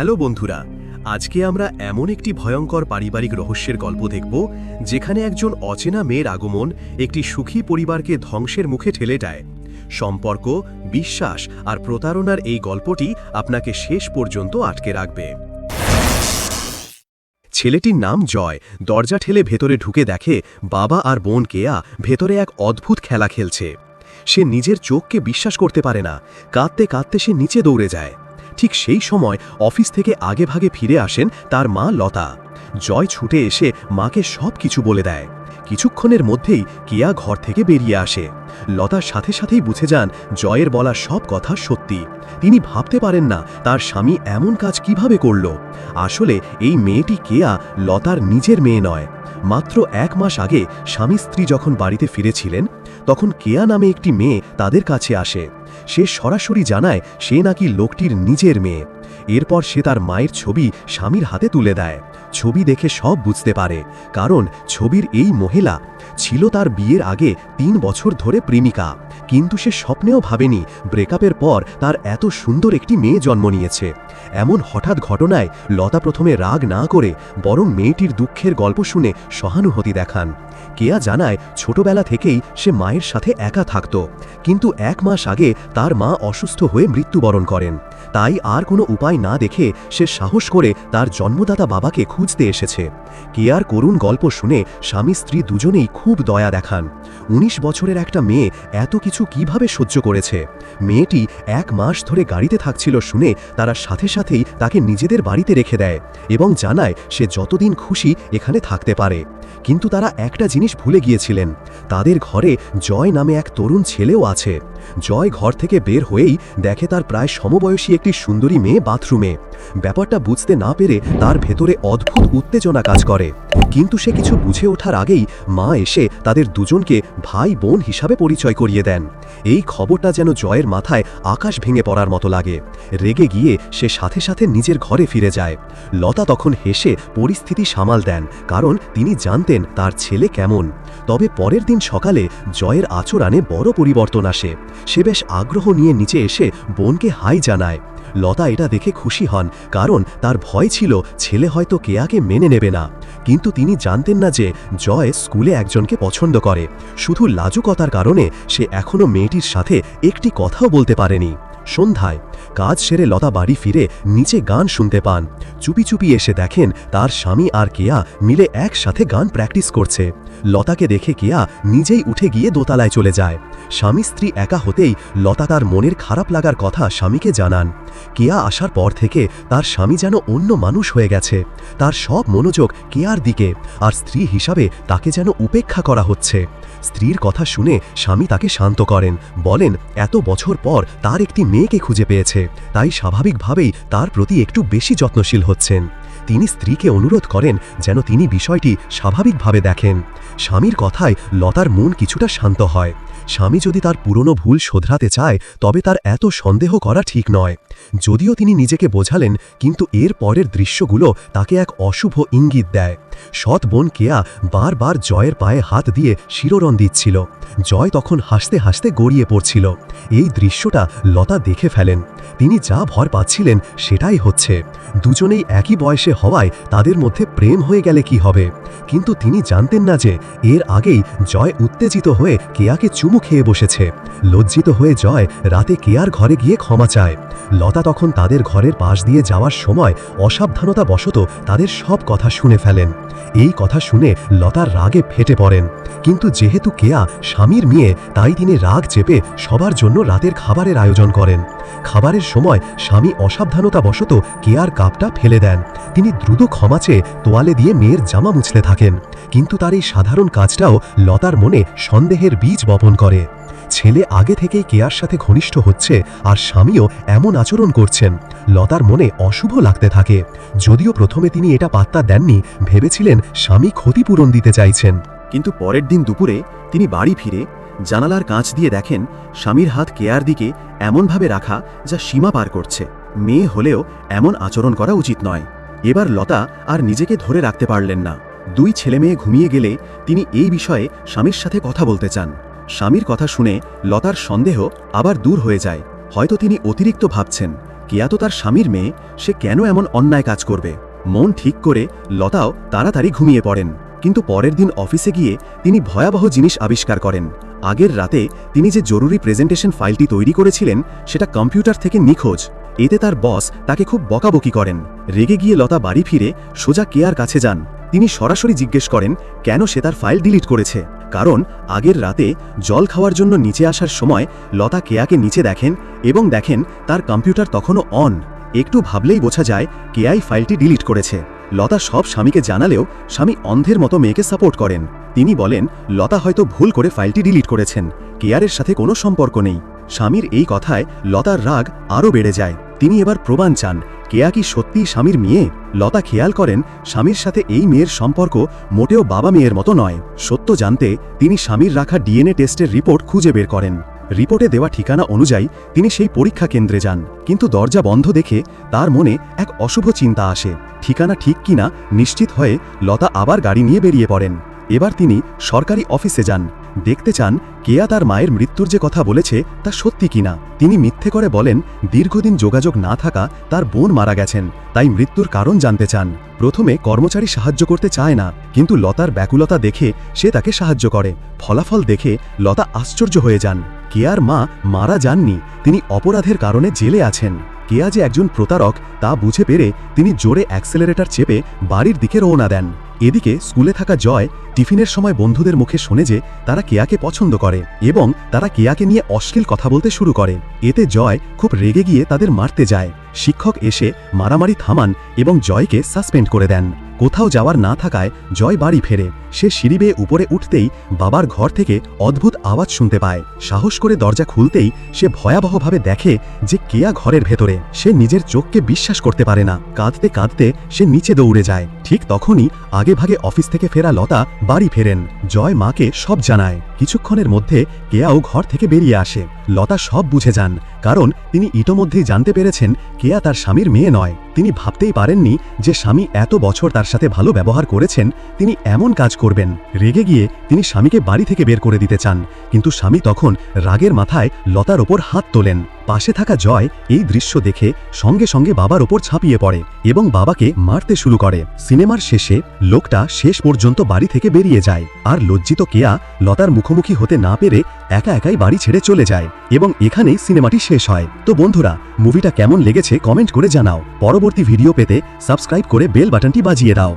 Hello বন্ধুরা, আজকে আমরা এমন একটি ভয়ঙ্কর পারিবারিক রহস্যের গল্প দেখব, যেখানে একজন অচেনা মেয়ের আগমন একটি সুখী পরিবারকে ধ্বংসের মুখে ঠেলে দেয়। সম্পর্ক, বিশ্বাস আর প্রতারণার এই গল্পটি আপনাকে শেষ পর্যন্ত আটকে রাখবে। ছেলেটির নাম জয়। দরজা ঠেলে ভেতরে ঢুকে দেখে বাবা আর বোন কেয়া ভেতরে এক অদ্ভুত খেলা খেলছে। সে নিজের চোখকে বিশ্বাস করতে পারে না। কাঁদতে কাঁদতে সে নিচে দৌড়ে যায়। ঠিক সেই সময় অফিস থেকে আগে ভাগে ফিরে আসেন তার মা লতা। জয় ছুটে এসে মাকে সব কিছু বলে দেয়। কিছুক্ষণের মধ্যেই কেয়া ঘর থেকে বেরিয়ে আসে। লতার সাথে সাথেই বুঝে যান জয়ের বলা সব কথা সত্যি। তিনি ভাবতে পারেন না তার স্বামী এমন কাজ কীভাবে করল। আসলে এই মেয়েটি কেয়া লতার নিজের মেয়ে নয়। মাত্র এক মাস আগে স্বামী স্ত্রী যখন বাড়িতে ফিরেছিলেন তখন কেয়া নামে একটি মেয়ে তাদের কাছে আসে। সে সরাসরি জানায় সে নাকি লোকটির নিজের মেয়ে। এরপর সে তার মায়ের ছবি স্বামীর হাতে তুলে দেয়। ছবি দেখে সব বুঝতে পারে, কারণ ছবির এই মহিলা ছিল তার বিয়ের আগে তিন বছর ধরে প্রেমিকা। কিন্তু সে স্বপ্নেও ভাবেনি ব্রেকআপের পর তার এত সুন্দর একটি মেয়ে জন্ম নিয়েছে। এমন হঠাৎ ঘটনায় লতা প্রথমে রাগ না করে বরং মেয়েটির দুঃখের গল্প শুনে সহানুভূতি দেখান। কেয়া জানায়, ছোটবেলা থেকেই সে মায়ের সাথে একা থাকত। কিন্তু এক মাস আগে তার মা অসুস্থ হয়ে মৃত্যুবরণ করেন। তাই আর কোনো উপায় না দেখে সে সাহস করে তার জন্মদাতা বাবাকে খুঁজতে এসেছে। কেয়ার করুণ গল্প শুনে স্বামী স্ত্রী দুজনেই খুব দয়া দেখান। ১৯ বছরের একটা মেয়ে এত কিছু কীভাবে সহ্য করেছে? মেয়েটি এক মাস ধরে গাড়িতে থাকছিল শুনে তারা সাথে সাথেই তাকে নিজেদের বাড়িতে রেখে দেয় এবং জানায় সে যতদিন খুশি এখানে থাকতে পারে। কিন্তু তারা একটা জিনিস ভুলে গিয়েছিলেন। তাদের ঘরে জয় নামে এক তরুণ ছেলেও আছে। জয় ঘর থেকে বের হয়েই দেখে তার প্রায় সমবয়সী একটি সুন্দরী মেয়ে বাথরুমে। ব্যাপারটা বুঝতে না পেরে তার ভেতরে অদ্ভুত উত্তেজনা কাজ করে। কিন্তু সে কিছু বুঝে ওঠার আগেই মা এসে তাদের দুজনকে ভাই বোন হিসাবে পরিচয় করিয়ে দেন। এই খবরটা যেন জয়ের মাথায় আকাশ ভেঙে পড়ার মতো লাগে। রেগে গিয়ে সে সাথে সাথে নিজের ঘরে ফিরে যায়। লতা তখন হেসে পরিস্থিতি সামাল দেন, কারণ তিনি জানতেন তার ছেলে কেমন। তবে পরের দিন সকালে জয়ের আচরণে বড় পরিবর্তন আসে। সে বেশ আগ্রহ নিয়ে নিচে এসে বোনকে হাই জানায়। লতা এটা দেখে খুশি হন, কারণ তার ভয় ছিল ছেলে হয়তো কেয়াকে মেনে নেবে না। কিন্তু তিনি জানতেন না যে জয় স্কুলে একজনকে পছন্দ করে। শুধু লাজুকতার কারণে সে এখনও মেয়েটির সাথে একটি কথাও বলতে পারেনি। সন্ধ্যায় কাজ সেরে লতা বাড়ি ফিরে নিচে গান শুনতে পান। চুপি চুপি এসে দেখেন তার স্বামী আর কেয়া মিলে একসাথে গান প্র্যাকটিস করছে। লতাকে দেখে কেয়া নিজেই উঠে গিয়ে দোতলায় চলে যায়। স্বামী স্ত্রী একা হতেই লতা তার মনের খারাপ লাগার কথা স্বামীকে জানান। কেয়া আসার পর থেকে তার স্বামী যেন অন্য মানুষ হয়ে গেছে। তার সব মনোযোগ কেয়ার দিকে, আর স্ত্রী হিসাবে তাকে যেন উপেক্ষা করা হচ্ছে। স্ত্রীর কথা শুনে স্বামী তাকে শান্ত করেন, বলেন, এত বছর পর তার একটি মেয়েকে খুঁজে পেয়েছে। তাই স্বাভাবিকভাবেই তার প্রতি একটু বেশি যত্নশীল হচ্ছেন। তিনি স্ত্রীকে অনুরোধ করেন যেন তিনি বিষয়টি স্বাভাবিকভাবে দেখেন। স্বামীর কথায় লতার মন কিছুটা শান্ত হয়। স্বামী যদি তার পুরনো ভুল শোধরাতে চায়, তবে তার এত সন্দেহ করা ঠিক নয়। যদিও তিনি নিজেকে বোঝালেন, কিন্তু এর পরের দৃশ্যগুলো তাকে এক অশুভ ইঙ্গিত দেয়। সৎ বোন কেয়া বারবার জয়ের পায়ে হাত দিয়ে শিরোরণ দিচ্ছিল। জয় তখন হাসতে হাসতে গড়িয়ে পড়ছিল। এই দৃশ্যটা লতা দেখে ফেলেন। তিনি যা ভর পাচ্ছিলেন সেটাই হচ্ছে। দুজনেই একই বয়সে হওয়ায় তাদের মধ্যে প্রেম হয়ে গেলে কি হবে? কিন্তু তিনি জানতেন না যে এর আগেই জয় উত্তেজিত হয়ে কেয়াকে চুমু খেয়ে বসেছে। লজ্জিত হয়ে জয় রাতে কেয়ার ঘরে গিয়ে ক্ষমা চায়। লতা তখন তাদের ঘরের পাশ দিয়ে যাওয়ার সময় অসাবধানতা বশত তাদের সব কথা শুনে ফেলেন। এই কথা শুনে লতার রাগে ফেটে পড়েন। কিন্তু যেহেতু কেয়া স্বামীর মেয়ে, তাই তিনি রাগ চেপে সবার জন্য রাতের খাবারের আয়োজন করেন। খাবারের সময় স্বামী অসাবধানতা বশত কেয়ার কাপটা ফেলে দেন। তিনি দ্রুত ক্ষমা চেয়ে তোয়ালে দিয়ে মেয়ের জামা মুছলে থাকেন। কিন্তু তার এই সাধারণ কাজটাও লতার মনে সন্দেহের বীজ বপন করে। ছেলে আগে থেকেই কেয়ার সাথে ঘনিষ্ঠ হচ্ছে আর স্বামীও এমন আচরণ করছেন। লতার মনে অশুভ লাগতে থাকে। যদিও প্রথমে তিনি এটা পাত্তা দেননি, ভেবেছিলেন স্বামী ক্ষতিপূরণ দিতে চাইছেন। কিন্তু পরের দিন দুপুরে তিনি বাড়ি ফিরে জানালার কাঁচ দিয়ে দেখেন স্বামীর হাত কেয়ার দিকে এমনভাবে রাখা যা সীমা পার করছে। মেয়ে হলেও এমন আচরণ করা উচিত নয়। এবার লতা আর নিজেকে ধরে রাখতে পারলেন না। দুই ছেলে মেয়ে ঘুমিয়ে গেলে তিনি এই বিষয়ে স্বামীর সাথে কথা বলতে চান। স্বামীর কথা শুনে লতার সন্দেহ আবার দূর হয়ে যায়। হয়তো তিনি অতিরিক্ত ভাবছেন কেয়া তো তার স্বামীর মেয়ে, সে কেন এমন অন্যায় কাজ করবে? মন ঠিক করে লতাও তাড়াতাড়ি ঘুমিয়ে পড়েন। কিন্তু পরের দিন অফিসে গিয়ে তিনি ভয়াবহ জিনিস আবিষ্কার করেন। আগের রাতে তিনি যে জরুরি প্রেজেন্টেশন ফাইলটি তৈরি করেছিলেন, সেটা কম্পিউটার থেকে নিখোঁজ। এতে তার বস তাকে খুব বকাবকি করেন। রেগে গিয়ে লতা বাড়ি ফিরে সোজা কেয়ার কাছে যান। তিনি সরাসরি জিজ্ঞেস করেন, কেন সে তার ফাইল ডিলিট করেছে? কারণ আগের রাতে জল খাওয়ার জন্য নিচে আসার সময় লতা কেয়াকে নিচে দেখেন এবং দেখেন তার কম্পিউটার তখনও অন। একটু ভাবলেই বোঝা যায় কেয়াই ফাইলটি ডিলিট করেছে। লতা সব স্বামীকে জানালেও স্বামী অন্ধের মতো মেয়েকে সাপোর্ট করেন। তিনি বলেন, লতা হয়তো ভুল করে ফাইলটি ডিলিট করেছেন। কেয়ারের সাথে কোনো সম্পর্ক নেই। স্বামীর এই কথায় লতার রাগ আরও বেড়ে যায়। তিনি এবার প্রমাণ চান কেয়া কি সত্যিই স্বামীর মেয়ে? লতা খেয়াল করেন, স্বামীর সাথে এই মেয়ের সম্পর্ক মোটেও বাবা মেয়ের মতো নয়। সত্য জানতে তিনি স্বামীর রাখা ডিএনএ টেস্টের রিপোর্ট খুঁজে বের করেন। রিপোর্টে দেওয়া ঠিকানা অনুযায়ী তিনি সেই পরীক্ষা কেন্দ্রে যান। কিন্তু দরজা বন্ধ দেখে তার মনে এক অশুভ চিন্তা আসে। ঠিকানা ঠিক কিনা নিশ্চিত হয়ে লতা আবার গাড়ি নিয়ে বেরিয়ে পড়েন। এবার তিনি সরকারি অফিসে যান। দেখতে চান কেয়া তার মায়ের মৃত্যুর যে কথা বলেছে তা সত্যি কিনা তিনি মিথ্যে করে বলেন, দীর্ঘদিন যোগাযোগ না থাকা তার বোন মারা গেছেন, তাই মৃত্যুর কারণ জানতে চান। প্রথমে কর্মচারী সাহায্য করতে চায় না, কিন্তু লতার ব্যাকুলতা দেখে সে তাকে সাহায্য করে। ফলাফল দেখে লতা আশ্চর্য হয়ে যান। কেয়ার মা মারা যাননি, তিনি অপরাধের কারণে জেলে আছেন। কেয়া যে একজন প্রতারক, তা বুঝে পেরে তিনি জোরে অ্যাক্সেলারেটর চেপে বাড়ির দিকে রওনা দেন। এদিকে স্কুলে থাকা জয় টিফিনের সময় বন্ধুদের মুখে শোনে যে তারা কেয়াকে পছন্দ করে এবং তারা কেয়াকে নিয়ে অশ্লীল কথা বলতে শুরু করে। এতে জয় খুব রেগে গিয়ে তাদের মারতে যায়। শিক্ষক এসে মারামারি থামান এবং জয়কে সাসপেন্ড করে দেন। কোথাও যাওয়ার না থাকায় জয় বাড়ি ফেরে। সে সিঁড়ি বেয়ে উপরে উঠতেই বাবার ঘর থেকে অদ্ভুত আওয়াজ শুনতে পায়। সাহস করে দরজা খুলতেই সে ভয়াবহভাবে দেখে যে কেয়া ঘরের ভেতরে। সে নিজের চোখকে বিশ্বাস করতে পারে না। কাঁদতে কাঁদতে সে নিচে দৌড়ে যায়। ঠিক তখনই আগে ভাগে অফিস থেকে ফেরা লতা বাড়ি ফেরেন। জয় মাকে সব জানায়। কিছুক্ষণের মধ্যে কেয়াও ঘর থেকে বেরিয়ে আসে। লতা সব বুঝে যান, কারণ তিনি ইতোমধ্যেই জানতে পেরেছেন কেয়া তার স্বামীর মেয়ে নয়। তিনি ভাবতেই পারেননি যে স্বামী এত বছর তার সাথে ভালো ব্যবহার করেছেন, তিনি এমন কাজ করবেন। রেগে গিয়ে তিনি স্বামীকে বাড়ি থেকে বের করে দিতে চান, কিন্তু স্বামী তখন রাগের মাথায় লতার ওপর হাত তোলেন। পাশে থাকা জয় এই দৃশ্য দেখে সঙ্গে সঙ্গে বাবার ওপর ছাপিয়ে পড়ে এবং বাবাকে মারতে শুরু করে। সিনেমার শেষে লোকটা শেষ পর্যন্ত বাড়ি থেকে বেরিয়ে যায় আর লজ্জিত কেয়া লতার মুখোমুখি হতে না পেরে একা একাই বাড়ি ছেড়ে চলে যায় এবং এখানেই সিনেমাটি শেষ হয়। তো বন্ধুরা, মুভিটা কেমন লেগেছে কমেন্ট করে জানাও। পরবর্তী ভিডিও পেতে সাবস্ক্রাইব করে বেল বাটনটি বাজিয়ে দাও।